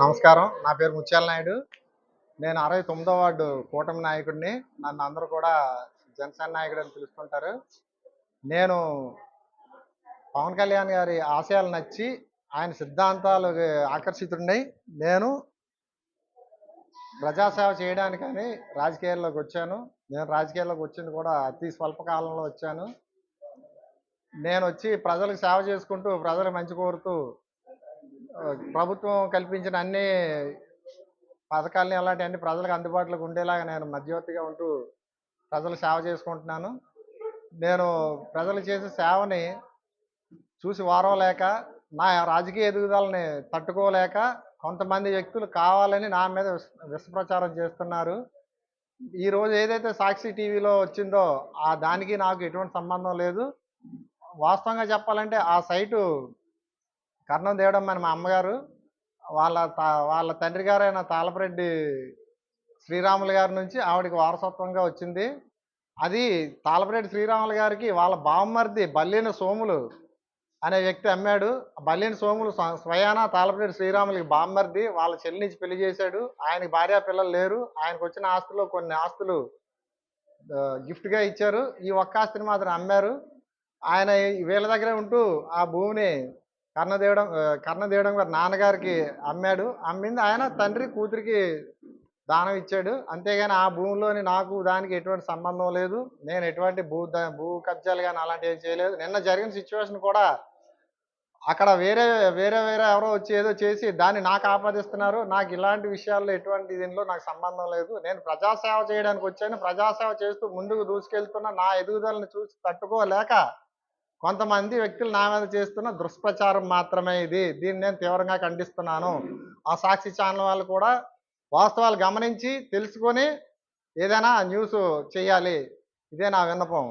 నమస్కారం. నా పేరు ముత్యాల నాయుడు. నేను అరవై తొమ్మిదో వార్డు కూటమి నాయకుడిని. నన్ను అందరూ కూడా జనసేన నాయకుడు అని పిలుస్తుంటారు. నేను పవన్ కళ్యాణ్ గారి ఆశయాలు నచ్చి ఆయన సిద్ధాంతాలు ఆకర్షితుడిని నేను ప్రజాసేవ చేయడానికని రాజకీయాల్లోకి వచ్చాను. నేను రాజకీయాల్లోకి వచ్చింది కూడా అతి స్వల్ప కాలంలో వచ్చాను. నేను వచ్చి ప్రజలకు సేవ చేసుకుంటూ ప్రజలకు మంచి కోరుతూ ప్రభుత్వం కల్పించిన అన్ని పథకాలని అలాంటి అన్ని ప్రజలకు అందుబాటులోకి ఉండేలాగా నేను మధ్యవర్తిగా ఉంటూ ప్రజలు సేవ చేసుకుంటున్నాను. నేను ప్రజలు చేసే సేవని చూసి వారవలేక నా రాజకీయ ఎదుగుదలని తట్టుకోలేక కొంతమంది వ్యక్తులు కావాలని నా మీద విష చేస్తున్నారు. ఈ రోజు ఏదైతే సాక్షి టీవీలో వచ్చిందో ఆ దానికి నాకు ఎటువంటి సంబంధం లేదు. వాస్తవంగా చెప్పాలంటే ఆ సైటు కర్ణం దేవడమ్మ మన మా అమ్మగారు వాళ్ళ తా- వాళ్ళ తండ్రి గారైన తాళపరెడ్డి శ్రీరాములు గారి నుంచి ఆవిడకి వారసత్వంగా వచ్చింది. అది తాళపరెడ్డి శ్రీరాములు గారికి వాళ్ళ బామ్మర్ది బల్లిన సోములు అనే వ్యక్తి అమ్మాడు. బల్లేని సోములు స్వయాన స్వయానా తాళపరెడ్డి శ్రీరాములకి బామ్మర్ది వాళ్ళ చెల్లినిచ్చి పెళ్ళి చేశాడు. ఆయనకి భార్య పిల్లలు లేరు. ఆయనకు వచ్చిన ఆస్తులు కొన్ని ఆస్తులు గిఫ్ట్గా ఇచ్చారు. ఈ ఒక్క ఆస్తిని మాత్రం అమ్మారు. ఆయన వీళ్ళ దగ్గరే ఉంటూ ఆ భూమిని కర్ణదేవడం కర్ణ కర్ణదేవడం గారు నాన్నగారికి అమ్మాడు. అమ్మింది ఆయన తండ్రి కూతురికి దానం ఇచ్చాడు. అంతేగాని ఆ భూమిలోని నాకు దానికి ఎటువంటి సంబంధం లేదు. నేను ఎటువంటి భూ భూ కబ్జాలు కానీ అలాంటివి చేయలేదు. నిన్న జరిగిన సిచ్యువేషన్ కూడా అక్కడ వేరే వేరే వేరే ఎవరో వచ్చి ఏదో చేసి దాన్ని నాకు ఆపాదిస్తున్నారు. నాకు ఇలాంటి విషయాల్లో ఎటువంటి దీనిలో నాకు సంబంధం లేదు. నేను ప్రజాసేవ చేయడానికి వచ్చాను. ప్రజాసేవ చేస్తూ ముందుకు దూసుకెళ్తున్న నా ఎదుగుదలను చూసి తట్టుకోలేక కొంతమంది వ్యక్తులు నా మీద చేస్తున్న దుష్ప్రచారం మాత్రమే ఇది. దీన్ని నేను తీవ్రంగా ఖండిస్తున్నాను. ఆ సాక్షి ఛానల్ వాళ్ళు కూడా వాస్తవాలు గమనించి తెలుసుకొని ఏదైనా న్యూస్ చేయాలి. ఇదే నా విన్నపం.